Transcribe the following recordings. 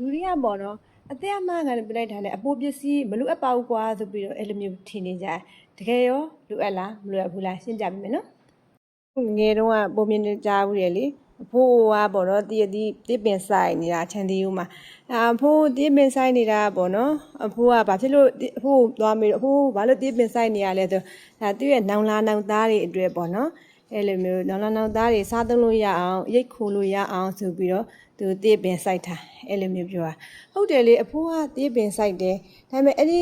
လူတွေကပေါ့နော်အသက်အမှန်ကန်ပြလိုက်တာနဲ့အပိုးပစ္စည်းမလိုအပ်ပါဘူးကွာဆိုပြီးတော့အဲ့လိုမျိုးထင်နေကြတယ်တကယ်ရောလိုအပ်လားမလိုအပ်ဘူးလားရှင်းပြပေးမယ်နော်ငယ်တုန်းကပုံမြင်နေကြဘူးလေလေအဖိုးကပေါ့နော်တည့်တည့်တစ်ပင်ဆိုင်နေတာချန်တီဦးမှာအဖိုးတစ်ပင်ဆိုင်နေတာပေါ့နော်အဖိုးကဘာဖြစ်လို့အဖိုးသွားမေးတော့အဖိုးဘာလို့တစ်ပင်ဆိုင်နေရလဲဆိုဒါသူ့ရဲ့နောင်လာနောင်သားတွေအတွက်ပေါ့နော် အဲ့လိုမျိုးနောင်နောင်နောင်သားတွေစားသုံးလို့ရအောင်ရိတ်ခိုလို့ရအောင်ဆိုပြီးတော့သူတေးပင်စိုက်တာအဲ့လိုမျိုးပြောတာဟုတ်တယ်လေအဖိုးကတေးပင်စိုက်တယ်ဒါပေမဲ့အဲ့ဒီ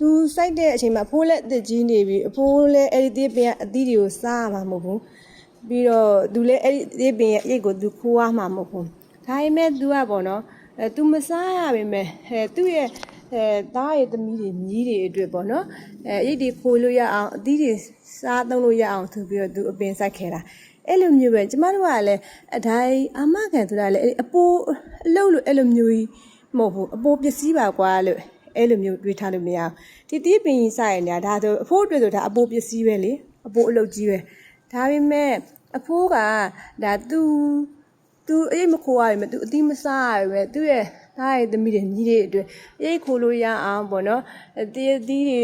သူစိုက်တဲ့အချိန်မှာအဖိုးလည်းအသက်ကြီးနေပြီအဖိုးလည်းအဲ့ဒီတေးပင်ကအသီးတွေကိုစားရမှာမဟုတ်ဘူးပြီးတော့သူလည်းအဲ့ဒီတေးပင်ရဲ့ရိတ်ကိုသူခိုးရမှာမဟုတ်ဘူးဒါပေမဲ့ तू ကပေါ့နော်အဲ तू မစားရပါပဲအဲသူ့ရဲ့ အဲသားရဲ့သမီးတွေမြီးတွေအတွက်ပေါ့နော်အဲရိတ်တွေခိုးလို့ရအောင်အသီးတွေစားသုံးလို့ရအောင်ဆိုပြီးတော့ तू အပင်စိုက်ခဲ့တာအဲ့လိုမျိုးပဲကျမတို့ကလည်းအတိုင်းအာမခံဆိုတာလည်းအဲ့ဒီအပိုးအလုပ်လို့အဲ့လိုမျိုးကြီးမဟုတ်ဘူးအပိုးပစ္စည်းပါကွာလို့အဲ့လိုမျိုးတွေးထားလို့မရအောင်ဒီတီးပင်ကြီးစိုက်နေတာဒါဆိုအဖိုးအတွက်ဆိုဒါအပိုးပစ္စည်းပဲလေအပိုးအလုပ်ကြီးပဲဒါပေမဲ့အဖိုးကဒါ तू သူအိတ်မခိုးရရင်မသူအတိမစားရရင်ပဲသူ့ရဲ့သားရဲ့သမီးတွေညီတွေအတွက်အိတ်ခိုးလို့ရအောင်ပေါ့နော်တည်သီးတွေ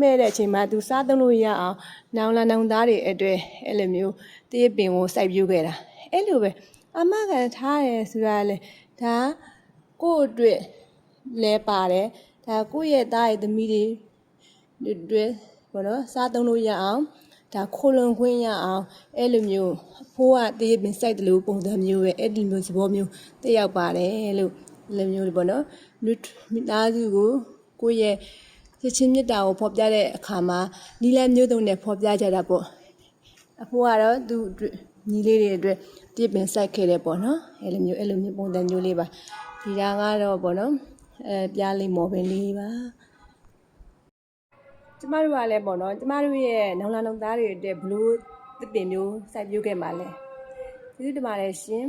မဲ့တဲ့အချိန်မှာသူစားသုံးလို့ရအောင်နောင်လာနောင်သားတွေအတွက်အဲ့လိုမျိုးတည်ပင်ကိုစိုက်ပြူခဲ့တာအဲ့လိုပဲအမကထားတယ်ဆိုတာလေဒါကို့အတွက်လဲပါတယ်ဒါကိုယ့်ရဲ့သားရဲ့သမီးတွေတွေဘောနော်စားသုံးလို့ရအောင် ဒါခိုလွန်ခွင့်ရအောင်အဲ့လိုမျိုးအဖိုးကတေးပင်စိုက်တယ်လို့ပုံစံမျိုးပဲအဲ့ဒီမျိုးသဘောမျိုးတက်ရောက်ပါတယ်လို့အဲ့လိုမျိုးပေါ့နော်လူမိသားစုကိုကိုယ့်ရဲ့ချစ်ချင်းမေတ္တာကိုဖော်ပြတဲ့အခါမှာနီလန်းမျိုးစုံနဲ့ဖော်ပြကြတာပေါ့အဖိုးကတော့သူ့အတွက်ညီလေးတွေအတွက်တေးပင်စိုက်ခဲ့တယ်ပေါ့နော်အဲ့လိုမျိုးအဲ့လိုမျိုးပုံစံမျိုးလေးပါဒီဒါကတော့ပေါ့နော်အဲပြားလေးမော်ပင်လေးပါ ကျမတို့ကလည်းပေါ့နော်ကျမတို့ရဲ့နောင်လာနောင်သားတွေအတွက်ဘလို့တစ်ပင်မျိုးစိုက်ပျိုးခဲ့မှာလဲကျေးဇူးတင်ပါတယ်ရှင်